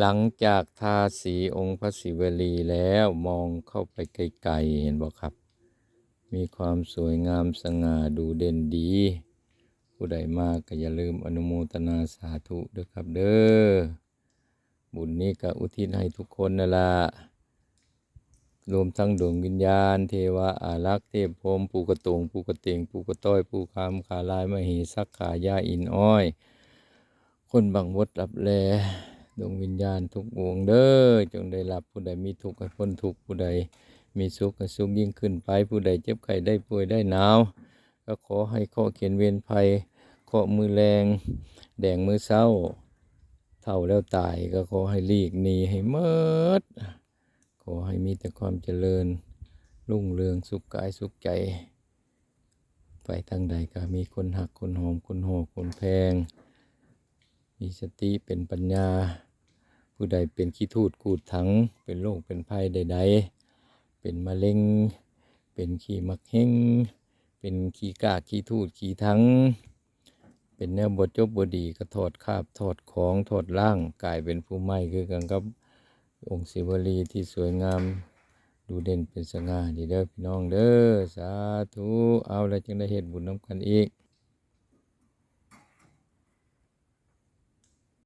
หลังจากทาสีองค์พระศิวลีแล้วมองเข้าไปไกลๆเห็นบ่ครับ มีความสวยงามสง่าดูเด่นดี ผู้ใดมากก็อย่าลืมอนุโมทนาสาธุด้วยครับเด้อบุญนี้ก็อุทิศให้ทุกคนนั่นละรวมทั้งดวงวิญญาณ เทวาอารักษ์เทพพรมปูกระตงปูกระเตงปูกระต้อยปูคามขาลายมเหสักขายาอินอ้อย คนบังวดรับแล ดวงวิญญาณทุกวงเด้อจงได้รับผู้ใดมีทุกข์ให้พ้นทุกข์ผู้ใด มีสุขให้สุขยิ่งขึ้นไปผู้ใดเจ็บไข้ได้ป่วยได้หนาวก็ขอให้ข้อเขียนเวรภัยข้อมือแรง แดงมือเศร้า เท่าแล้วตายก็ขอให้หลีกหนีให้เมิดขอให้มีแต่ความเจริญ รุ่งเรืองสุขกายสุขใจ ไปทางใดก็มีคนหักคนหอมคนหอคนแพง มีสติเป็นปัญญา ผู้ใดเป็นขี้ทูดกูดถังเป็นโรคเป็นภัยใด ๆ เป็นมะเร็ง เป็นขี้มักเฮงเป็นขี้กาขี้ทูดขี้ถังเป็นแนวบทจบบดีก็ถอดคาบถอดของถอดร่างกลายเป็นผู้ใหม่คือกันกับองค์ศิวลีที่สวยงามดูเด่นเป็นสง่าดีเด้อพี่น้องเด้อสาธุเอาแล้วจึงได้เฮ็ดบุญน้ำกันอีก